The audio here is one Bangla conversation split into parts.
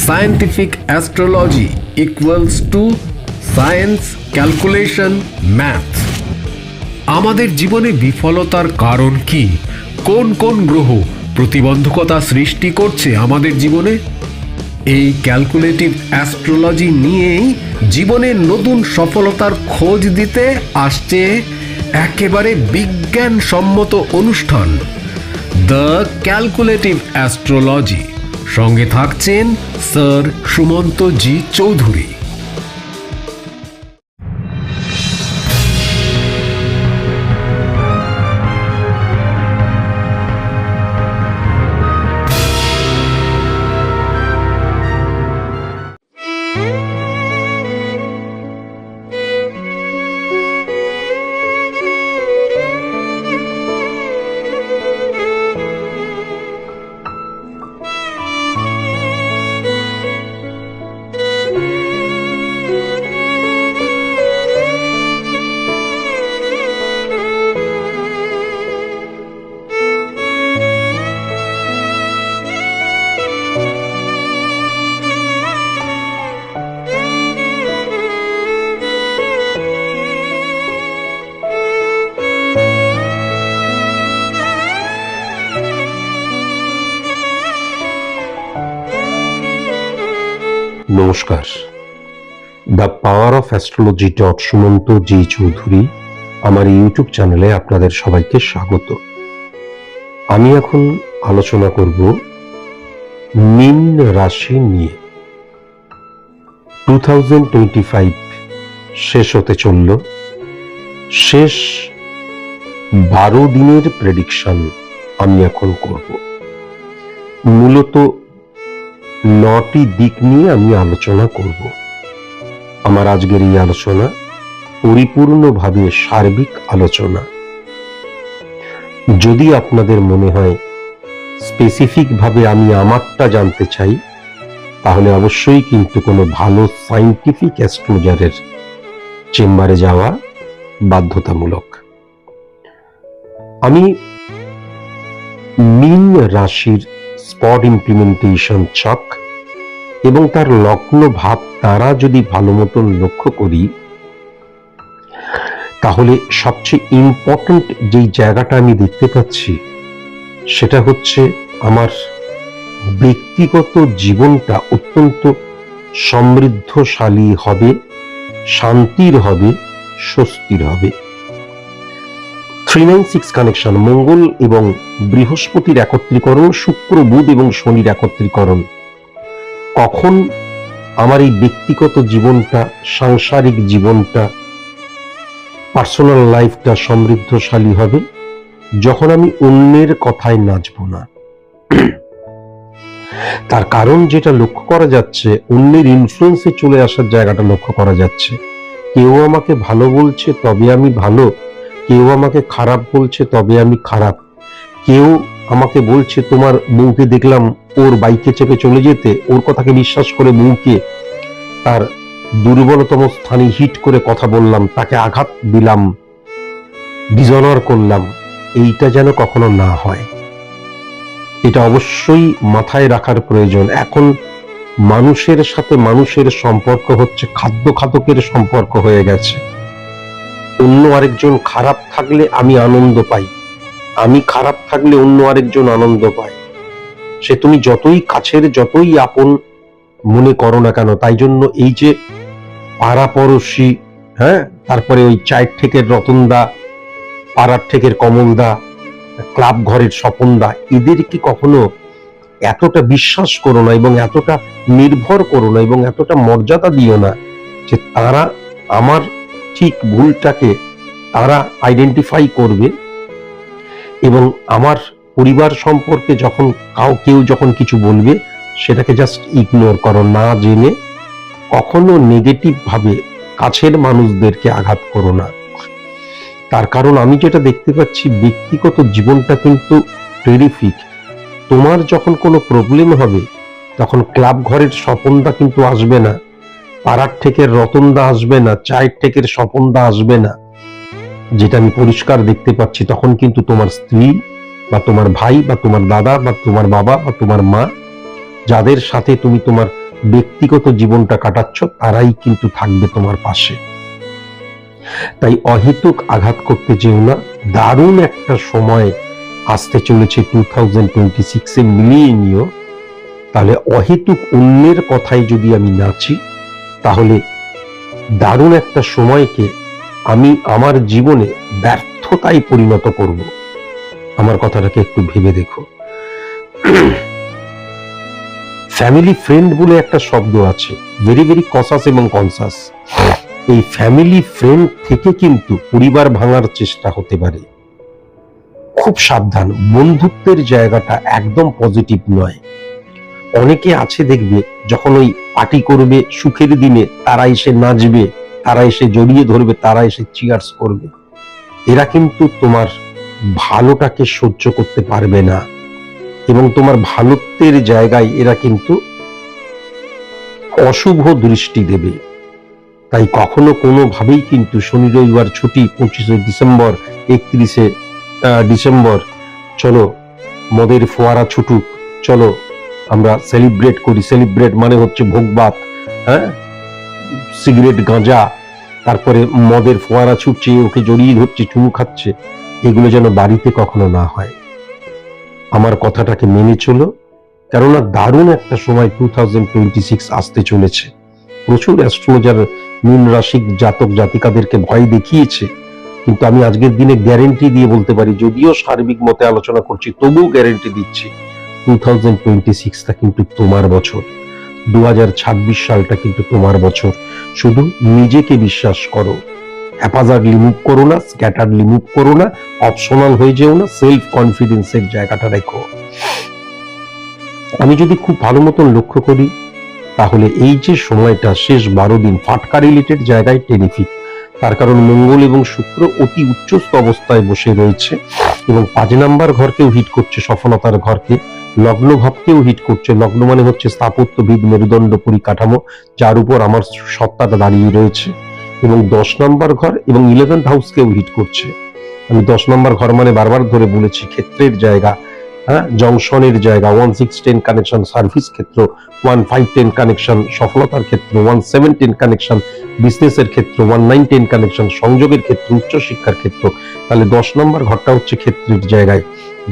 scientific astrology equals to science calculation math আমাদের জীবনে বিফলতার কারণ কি কোন কোন গ্রহ প্রতিবন্ধকতা সৃষ্টি করছে আমাদের জীবনে এই ক্যালকুলেটিভ অ্যাস্ট্রোলজি নিয়েই জীবনের নতুন সফলতার খোঁজ দিতে আসছে একেবারে বিজ্ঞানসম্মত অনুষ্ঠান দ্য ক্যালকুলেটিভ অ্যাস্ট্রোলজি সঙ্গে থাকছেন স্যার সুমন্ত জি চৌধুরী। you. নমস্কার। The power of astrology dot Sumanta ji Chowdhury আমার ইউটিউব চ্যানেলে আপনাদের সবাইকে স্বাগত। আমি এখন আলোচনা করব মিন রাশি নিয়ে। টু শেষ হতে চলল। শেষ বারো দিনের প্রেডিকশন আমি এখন করব। মূলত নটি দিক নিয়ে আমি আলোচনা করব। আমার আজকের এই আলোচনা পরিপূর্ণভাবে সার্বিক আলোচনা। যদি আপনাদের মনে হয় স্পেসিফিক ভাবে আমি আমারটা জানতে চাই, তাহলে অবশ্যই কিন্তু কোনো ভালো সাইন্টিফিক অ্যাস্ট্রোলজারের চেম্বারে যাওয়া বাধ্যতামূলক। আমি মিন রাশির স্পট ইমপ্লিমেন্টেশন চক এবং তার লগ্ন ভাব তারা যদি ভালো মতন লক্ষ্য করি, তাহলে সবচেয়ে ইম্পর্ট্যান্ট যেই জায়গাটা আমি দেখতে পাচ্ছি, সেটা হচ্ছে আমার ব্যক্তিগত জীবনটা অত্যন্ত সমৃদ্ধশালী হবে, শান্তির হবে, স্বস্তির হবে। থ্রি নাইন সিক্স কানেকশন, মঙ্গল এবং বৃহস্পতির একত্রীকরণ, শুক্র, বুধ এবং শনির একত্রীকরণ। কখন আমার এই ব্যক্তিগত জীবনটা, সাংসারিক জীবনটা, পার্সোনাল লাইফটা সমৃদ্ধশালী হবে? যখন আমি অন্যের কথায় নাচব না। তার কারণ যেটা লক্ষ্য করা যাচ্ছে, অন্যের ইনফ্লুয়েন্সে চলে আসার জায়গাটা লক্ষ্য করা যাচ্ছে। কেউ আমাকে ভালো বলছে, তবে আমি ভালো। কেউ আমাকে খারাপ বলছে, তবে আমি খারাপ। কেউ আমাকে বলছে, তোমার বউকে দেখলাম ওর বাইকে চেপে চলে যেতে, ওর কথাকে বিশ্বাস করে বউকে তার দুর্বলতম স্থানে হিট করে কথা বললাম, তাকে আঘাত দিলাম ডিজনার করলাম। এইটা যেন কখনো না হয়। এটা অবশ্যই মাথায় রাখার প্রয়োজন। এখন মানুষের সাথে মানুষের সম্পর্ক হচ্ছে খাদ্য খাদকের সম্পর্ক হয়ে গেছে। অন্য আরেকজন খারাপ থাকলে আমি আনন্দ পাই। আমি খারাপ থাকলে অন্য আরেকজন আনন্দ পায়। সে তুমি যতই কাছের, যতই আপন মনে করো না কেন, তাই জন্য এই যে পাড়াপড়শি হ্যাঁ? তারপরে ওই চায়ের ঠেকের রতনদা, পাড়ার ঠেকের কমলদা, ক্লাব ঘরের স্বপনদা এদেরকে কখনো এতটা বিশ্বাস করো না এবং এতটা নির্ভর করো না এবং এতটা মর্যাদা দিও না যে তারা আমার ঠিক ভুলটাকে তারা আইডেন্টিফাই করবে এবং আমার পরিবার সম্পর্কে যখন কাউ কেউ যখন কিছু বলবে, সেটাকে জাস্ট ইগনোর করো, না জেনে কখনো নেগেটিভ ভাবে কাছের মানুষদেরকে আঘাত করো না। তার কারণ আমি যেটা দেখতে পাচ্ছি, ব্যক্তিগত জীবনটা কিন্তু টেরিফিক তোমার যখন কোনো প্রবলেম হবে, তখন ক্লাব ঘরের স্বপনটা কিন্তু আসবে না। পাড়ার থেকে রতনদা আসবে না, চায়ের থেকে স্বপনদা আসবে না। যেটা আমি পরিষ্কার দেখতে পাচ্ছি, তখন কিন্তু তোমার স্ত্রী বা তোমার ভাই বা তোমার দাদা বা তোমার বাবা বা তোমার মা, যাদের সাথে তুমি তোমার ব্যক্তিগত জীবনটা কাটাচ্ছ, তারাই কিন্তু থাকবে তোমার পাশে। তাই অহেতুক আঘাত করতে যেও না। দারুণ একটা সময় আসতে চলেছে টু থাউজেন্ড টোয়েন্টি সিক্সে, মিলিয়ে নিও। তাহলে অহেতুক অন্যের কথায় যদি আমি নাচি তাহলে দারুণ একটা সময়কে আমি আমার জীবনে ব্যর্থতায় পরিণত করব। আমার কথাটাকে একটু ভেবে দেখো। ফ্যামিলি ফ্রেন্ড বলে একটা শব্দ আছে ভেরি ভেরি কসাস এবং কনসাস এই ফ্যামিলি ফ্রেন্ড থেকে কিন্তু পরিবার ভাঙার চেষ্টা হতে পারে। খুব সাবধান, বন্ধুত্বের জায়গাটা একদম পজিটিভ নয়। অনেকে আছে দেখবে, যখন ওই পার্টি করবে, সুখের দিনে তারা এসে নাচবে, তারা এসে জড়িয়ে ধরবে, তারা এসে চিয়ার্স করবে। এরা কিন্তু তোমার ভালোটাকে সহ্য করতে পারবে না। এবং তোমার ভালোত্বের জায়গায় এরা কিন্তু অশুভ দৃষ্টি দেবে। তাই কখনো কোনোভাবেই কিন্তু শনি রবিবার ছুটি, পঁচিশে ডিসেম্বর, একত্রিশে ডিসেম্বর, চলো, মদের ফোয়ারা ছুটুক, চলো আমরা সেলিব্রেট করি। সেলিব্রেট মানে হচ্ছে ভোগবাত হ্যাঁ? সিগারেট গাঁজা, তারপরে মদের ফোয়ারা ছুটছে, ওকে জড়িয়ে ধরছে, চুমু খাচ্ছে। এগুলো যেন বাড়িতে কখনো না হয়। আমার কথাটাকে মেনে চলো। কেননা দারুণ একটা সময় টু আসতে চলেছে। প্রচুর অ্যাস্ট্রোলজার মীন রাশিক জাতক জাতিকাদেরকে ভয় দেখিয়েছে। কিন্তু আমি আজকের দিনে গ্যারেন্টি দিয়ে বলতে পারি, যদিও সার্বিক মতে আলোচনা করছি, তবুও গ্যারেন্টি দিচ্ছি। টু কিন্তু তোমার বছর। দু হাজার ছাব্বিশ সালটা কিন্তু তোমার বছর। শুধু নিজেকে বিশ্বাস করো। হ্যাপাজার্ডলি মুভ করো না স্ক্যাটারলি মুভ করো না অপশনাল হয়ে যেও না সেলফ কনফিডেন্সের জায়গাটা রেখো। আমি যদি খুব ভালো মতন লক্ষ্য করি, তাহলে এই যে সময়টা শেষ বারো দিন ফাটকা রিলেটেড জায়গায় টেরিফিক তার কারণ মঙ্গল এবং শুক্র অতি উচ্চস্থ অবস্থায় বসে রয়েছে এবং পাঁচ নাম্বার ঘরকেও হিট করছে সফলতার ঘরকে। লগ্ন ভাবকেও হিট করছে। লগ্ন মানে হচ্ছে স্থাপত্যবিদ মেরুদণ্ড পরিকাঠামো, যার উপর আমার সত্তাটা দাঁড়িয়ে রয়েছে। এবং দশ নম্বর ঘর এবং ইলেভেন্থ হাউসকেও হিট করছে। আমি দশ নম্বর ঘর মানে বারবার ধরে বলেছি, ক্ষেত্রের জায়গা হ্যাঁ? জংশনের জায়গা one six ten connection service ক্ষেত্র ওয়ান ফাইভ টেন কানেকশন সফলতার ক্ষেত্র ওয়ান সেভেন টেন কানেকশন বিজনেসের ক্ষেত্র ওয়ান নাইন টেন কানেকশন সংযোগের ক্ষেত্র, উচ্চশিক্ষার ক্ষেত্র। তাহলে দশ নম্বর ঘরটা হচ্ছে ক্ষেত্রের জায়গায়।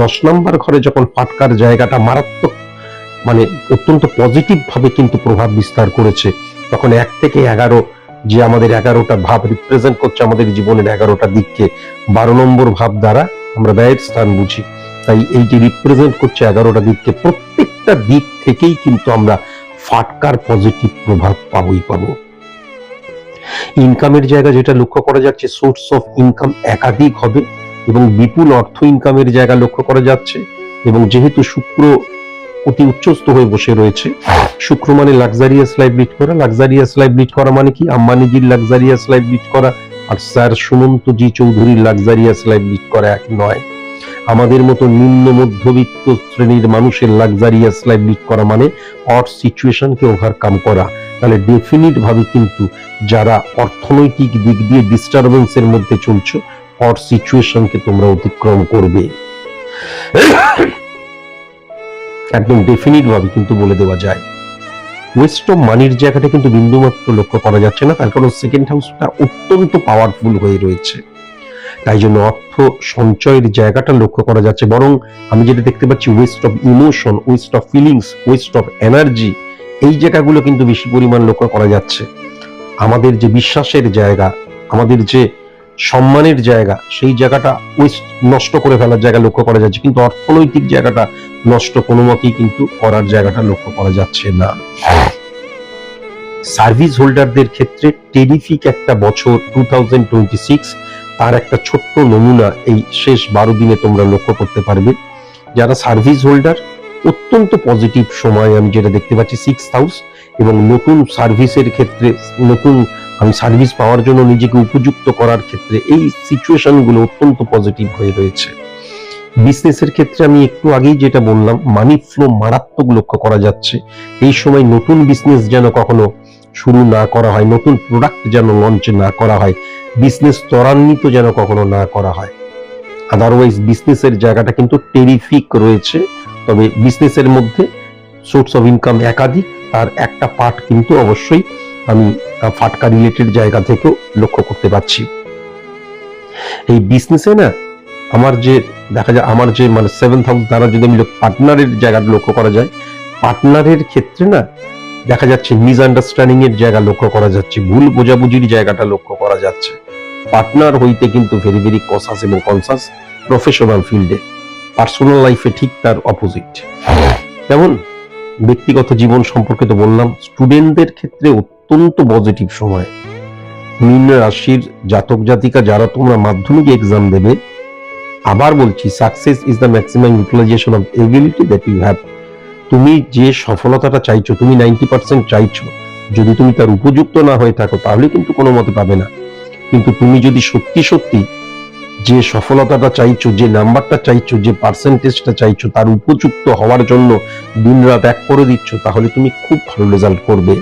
দশ নম্বর ঘরে যখন ফাটকার জায়গাটা মারাত্মক মানে অত্যন্ত পজিটিভ ভাবে কিন্তু প্রভাব বিস্তার করেছে, তখন এক থেকে এগারো যে আমাদের এগারোটা ভাব রিপ্রেজেন্ট করছে আমাদের জীবনের এগারোটা দিককে, বারো নম্বর ভাব দ্বারা আমরা ব্যয়ের স্থান বুঝি। তাই এই যে রিপ্রেজেন্ট করছে এগারোটা দিককে, প্রত্যেকটা দিক থেকেই কিন্তু আমরা ফাটকার পজিটিভ প্রভাব পাবই পাবো। ইনকামের জায়গা যেটা লক্ষ্য করা যাচ্ছে সোর্স অফ ইনকাম একাধিক হবে। এবং বিপুল অর্থ ইনকামের জায়গা লক্ষ্য করা যাচ্ছে এবং যেহেতু শুক্র অতি উচ্চস্থ হয়ে বসে রয়েছে, শুক্র মানে লাক্সারিয়াস লাইফ লিড করা। লাক্সারিয়াস লাইফ লিড করা মানে কি? আম্বানিজির লাক্সারিয়াস লাইফ লিড করা আর স্যার সুমন্ত জি চৌধুরীর লাক্সারিয়াস লাইফ লিড করা এক নয়। আমাদের মতো নিম্ন মধ্যবিত্ত শ্রেণির মানুষের লাক্সারিয়াস লাইফ লিড করা মানে অট সিচুয়েশনকে ওভারকাম করা। তাহলে ডেফিনিট ভাবে কিন্তু যারা অর্থনৈতিক দিক দিয়ে ডিস্টারবেন্সের মধ্যে চলছো অট সিচুয়েশনকে তোমরা অতিক্রম করবে। একদম ডেফিনিট ভাবে কিন্তু বলে দেওয়া যায়। ওয়েস্ট অফ মানির জায়গাটা কিন্তু বিন্দুমাত্র লক্ষ্য করা যাচ্ছে না, তার কারণ সেকেন্ড হাউসটা অত্যন্ত পাওয়ারফুল হয়ে রয়েছে। তাই জন্য অর্থ সঞ্চয়ের জায়গাটা লক্ষ্য করা যাচ্ছে। বরং আমি যেটা দেখতে পাচ্ছি waste of emotion waste of feelings waste of energy এই জায়গাগুলো কিন্তু বেশি পরিমাণ লক্ষ্য করা যাচ্ছে। আমাদের যে বিশ্বাসের জায়গা, আমাদের যে সম্মানের জায়গা সেই জায়গাটা ওয়েস্ট নষ্ট করে ফেলার জায়গা লক্ষ্য করা যাচ্ছে। কিন্তু অর্থনৈতিক জায়গাটা নষ্ট কোনো মতেই কিন্তু করার জায়গাটা লক্ষ্য করা যাচ্ছে না। সার্ভিস হোল্ডারদের ক্ষেত্রে টেরিফিক একটা বছর টু তার একটা ছোট্ট নমুনা এই শেষ বারো দিনে তোমরা লক্ষ্য করতে পারবে। যারা সার্ভিস হোল্ডার অত্যন্ত পজিটিভ সময় আমি যেটা দেখতে পাচ্ছি সিক্স হাউস এবং নতুন সার্ভিসের ক্ষেত্রে নতুন আমি সার্ভিস পাওয়ার জন্য নিজেকে উপযুক্ত করার ক্ষেত্রে এই সিচুয়েশনগুলো অত্যন্ত পজিটিভ হয়ে রয়েছে। বিজনেসের ক্ষেত্রে আমি একটু আগেই যেটা বললাম মানি ফ্লো মারাত্মক লক্ষ্য করা যাচ্ছে। এই সময় নতুন বিজনেস যেন কখনো শুরু না করা হয়, নতুন প্রোডাক্ট যেন লঞ্চ না করা হয় বিজনেস ত্বরান্বিত যেন কখনো না করা হয়। আদারওয়াইজ বিজনেসের জায়গাটা কিন্তু টেরিফিক রয়েছে। তবে বিজনেসের মধ্যে সোর্স অফ ইনকাম একাধিক, তার একটা পার্ট কিন্তু অবশ্যই আমি ফাটকা রিলেটেড জায়গা থেকেও লক্ষ্য করতে পারছি। এই বিজনেসে না, আমার যে, দেখা যায় আমার যে মানে সেভেন হাউস দ্বারা যদি আমি পার্টনারের জায়গাটা লক্ষ্য করা যায় পার্টনারের ক্ষেত্রে না, দেখা যাচ্ছে মিস আন্ডারস্ট্যান্ডিং এর জায়গা লক্ষ্য করা যাচ্ছে, ভুল বোঝাবুঝির জায়গাটা লক্ষ্য করা যাচ্ছে। পার্টনার হইতে কিন্তু ভেরি ভেরি কসাস এবং কনসাস প্রফেশনাল ফিল্ডে পার্সোনাল লাইফে ঠিক তার অপোজিট যেমন ব্যক্তিগত জীবন সম্পর্কে তো বললাম স্টুডেন্টদের ক্ষেত্রে অত্যন্ত পজিটিভ সময়। মীন রাশির জাতক জাতিকা যারা তোমরা মাধ্যমিক এক্সাম দেবে, আবার বলছি success is the maximum utilization of ability that you have তুমি যে সফলতাটা চাইছো, তুমি নাইনটি পার্সেন্ট চাইছো, যদি তুমি তার উপযুক্ত না হয়ে থাকো, তাহলে কিন্তু কোনো মতে পাবে না। কিন্তু তুমি যদি সত্যি সত্যি যে সফলতাটা চাইছো, যে নাম্বারটা চাইছো, যে পার্সেন্টেজটা চাইছো, তার উপযুক্ত হওয়ার জন্য দিনরাত এক করে দিচ্ছ, তাহলে তুমি খুব ভালো রেজাল্ট করবে।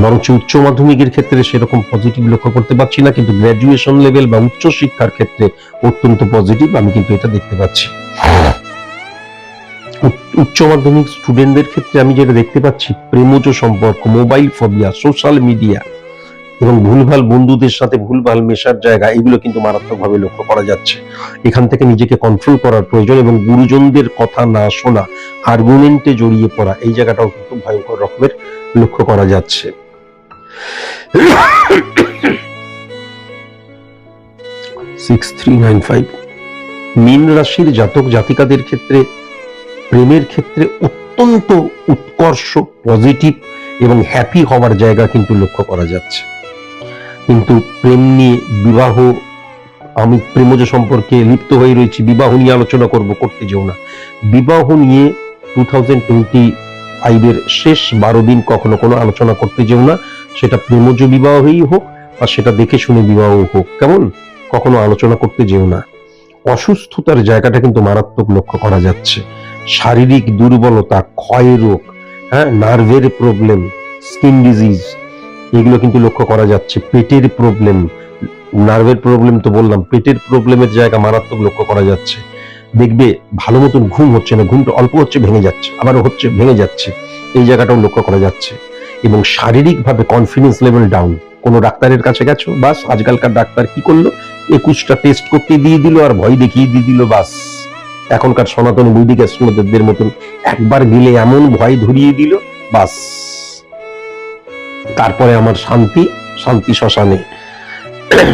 বরঞ্চ উচ্চ মাধ্যমিকের ক্ষেত্রে সেরকম পজিটিভ লক্ষ্য করতে পারছি না, কিন্তু গ্র্যাজুয়েশন লেভেল বা উচ্চ শিক্ষার ক্ষেত্রে অত্যন্ত পজিটিভ আমি কিন্তু এটা দেখতে পাচ্ছি। উচ্চ মাধ্যমিক স্টুডেন্টদের ক্ষেত্রে আমি যেটা দেখতে পাচ্ছি, প্রেমজ সম্পর্ক মোবাইল ফোবিয়া সোশ্যাল মিডিয়া এবং ভুলভাল বন্ধুদের সাথে ভুলভাল মেশার জায়গা, এগুলো কিন্তু মারাত্মকভাবে লক্ষ্য করা যাচ্ছে। এখান থেকে নিজেকে কন্ট্রোল করার প্রয়োজন এবং গুরুজনদের কথা না শোনা আর্গুমেন্টে জড়িয়ে পড়া, এই জায়গাটাও কিন্তু ভয়ঙ্কর রকমের লক্ষ্য করা যাচ্ছে। সিক্স থ্রি নাইন ফাইভ মীন রাশির জাতক জাতিকাদের ক্ষেত্রে, প্রেমের ক্ষেত্রে অত্যন্ত উৎকর্ষ পজিটিভ এবং হ্যাপি হওয়ার জায়গা কিন্তু লক্ষ্য করা যাচ্ছে। কিন্তু প্রেম নিয়ে বিবাহ, আমি প্রেমজ সম্পর্কে লিপ্ত হয়ে রয়েছি, বিবাহ নিয়ে আলোচনা করব, করতে যেও না। বিবাহ নিয়ে টু থাউজেন্ড টোয়েন্টি ফাইভের শেষ বারো দিন কখনো কোনো আলোচনা করতে যেও না। সেটা প্রেমজ বিবাহই হোক বা সেটা দেখে শুনে বিবাহ হোক। কেমন? কখনো আলোচনা করতে যেও না। অসুস্থতার জায়গাটা কিন্তু মারাত্মক লক্ষ্য করা যাচ্ছে। শারীরিক দুর্বলতা, ক্ষয় রোগ হ্যাঁ নার্ভের প্রবলেম, স্কিন ডিজিজ এগুলো কিন্তু লক্ষ্য করা যাচ্ছে। পেটের প্রবলেম নার্ভের প্রবলেম তো বললাম, পেটের প্রবলেমের জায়গা মারাত্মক লক্ষ্য করা যাচ্ছে। দেখবে ভালো মতন ঘুম হচ্ছে না, ঘুমটা অল্প হচ্ছে, ভেঙে যাচ্ছে, আবারও হচ্ছে, ভেঙে যাচ্ছে। এই জায়গাটাও লক্ষ্য করা যাচ্ছে। এবং শারীরিকভাবে কনফিডেন্স লেভেল ডাউন কোনো ডাক্তারের কাছে গেছো? বাস, আজকালকার ডাক্তার কি করল? একুশটা টেস্ট করতে দিয়ে দিল আর ভয় দেখিয়ে দিয়ে দিল, বাস। এখনকার সনাতনী বৈদিক অ্যাস্ট্রোলজারদের মতন একবার গেলে এমন ভয় ধরিয়ে দিল, বাস। তারপরে আমার শান্তি শান্তি শ্মশানে।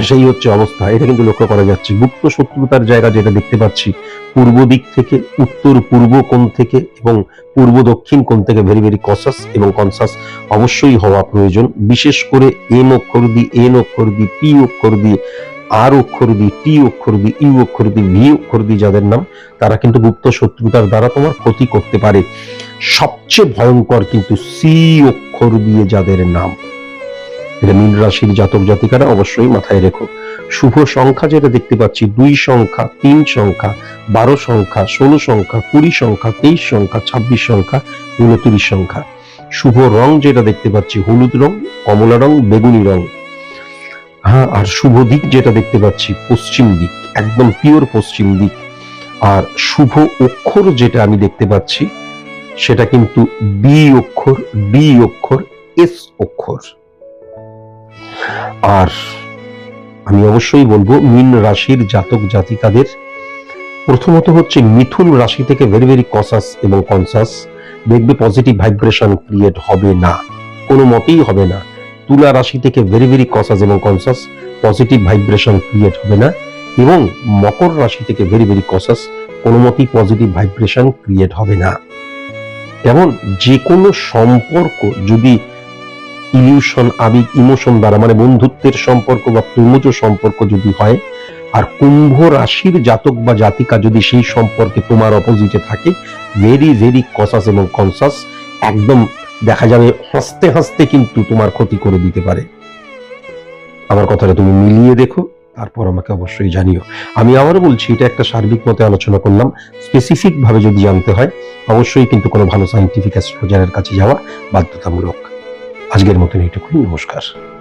সেই হচ্ছে অবস্থা। এটা কিন্তু লক্ষ্য করা যাচ্ছে। গুপ্ত শত্রুতার জায়গা যেটা দেখতে পাচ্ছি, পূর্ব দিক থেকে, উত্তর, পূর্ব কোণ থেকে এবং পূর্ব দক্ষিণ কোণ থেকে ভেরি ভেরি কসাস এবং কনসাস অবশ্যই হওয়া প্রয়োজন। বিশেষ করে এম অক্ষর দিয়ে এন অক্ষর দিয়ে পি অক্ষর দিয়ে আর অক্ষর দিয়ে টি অক্ষর দিয়ে ইউ অক্ষর দিয়ে ভি অক্ষর দিয়ে যাদের নাম, তারা কিন্তু গুপ্ত শত্রুতার দ্বারা তোমার ক্ষতি করতে পারে। সবচেয়ে ভয়ঙ্কর কিন্তু সি অক্ষর দিয়ে যাদের নাম। এটা মীন রাশির জাতক জাতিকারা অবশ্যই মাথায় রেখো। শুভ সংখ্যা যেটা দেখতে পাচ্ছি, দুই সংখ্যা, তিন সংখ্যা, বারো সংখ্যা, ষোলো সংখ্যা, কুড়ি সংখ্যা, তেইশ সংখ্যা, ছাব্বিশ সংখ্যা, উনত্রিশ সংখ্যা। শুভ রং যেটা দেখতে পাচ্ছি, হলুদ রং, কমলা রং, বেগুনি রং। হ্যাঁ আর শুভ দিক যেটা দেখতে পাচ্ছি, পশ্চিম দিক, একদম পিওর পশ্চিম দিক। আর শুভ অক্ষর যেটা আমি দেখতে পাচ্ছি, সেটা কিন্তু বি অক্ষর ডি অক্ষর এস অক্ষর। আর আমি অবশ্যই বলব, মীন রাশির জাতক জাতিকাদের, প্রথমত হচ্ছে মিথুন রাশি থেকে ভেরি ভেরি কসাস এবং কনসাস দেখবে পজিটিভ ভাইব্রেশন ক্রিয়েট হবে না কোনো মতেই হবে না। তুলা রাশি থেকে ভেরি ভেরি কসাস এবং কনসাস পজিটিভ ভাইব্রেশন ক্রিয়েট হবে না, এবং মকর রাশি থেকে ভেরি ভেরি কসাস কোনো মতেই পজিটিভ ভাইব্রেশন ক্রিয়েট হবে না। যেমন যে কোনো সম্পর্ক যদি ইলিউশন আবেগ ইমোশন দ্বারা মানে বন্ধুত্বের সম্পর্ক বা প্রেমজ সম্পর্ক যদি হয়, আর কুম্ভ রাশির জাতক বা জাতিকা যদি সেই সম্পর্কে তোমার অপোজিটে থাকে ভেরি ভেরি কসাস এবং কনসাস একদম দেখা যাবে হাসতে হাসতে কিন্তু তোমার ক্ষতি করে দিতে পারে। আমার কথাটা তুমি মিলিয়ে দেখো, তারপর আমাকে অবশ্যই জানিও। আমি আবারও বলছি, এটা একটা সার্বিক মতে আলোচনা করলাম। স্পেসিফিক ভাবে যদি জানতে হয়, অবশ্যই কিন্তু কোনো ভালো সাইন্টিফিক অ্যাস্ট্রোলজারের কাছে যাওয়া বাধ্যতামূলক। আজকের মতন এইটুকুই, নমস্কার।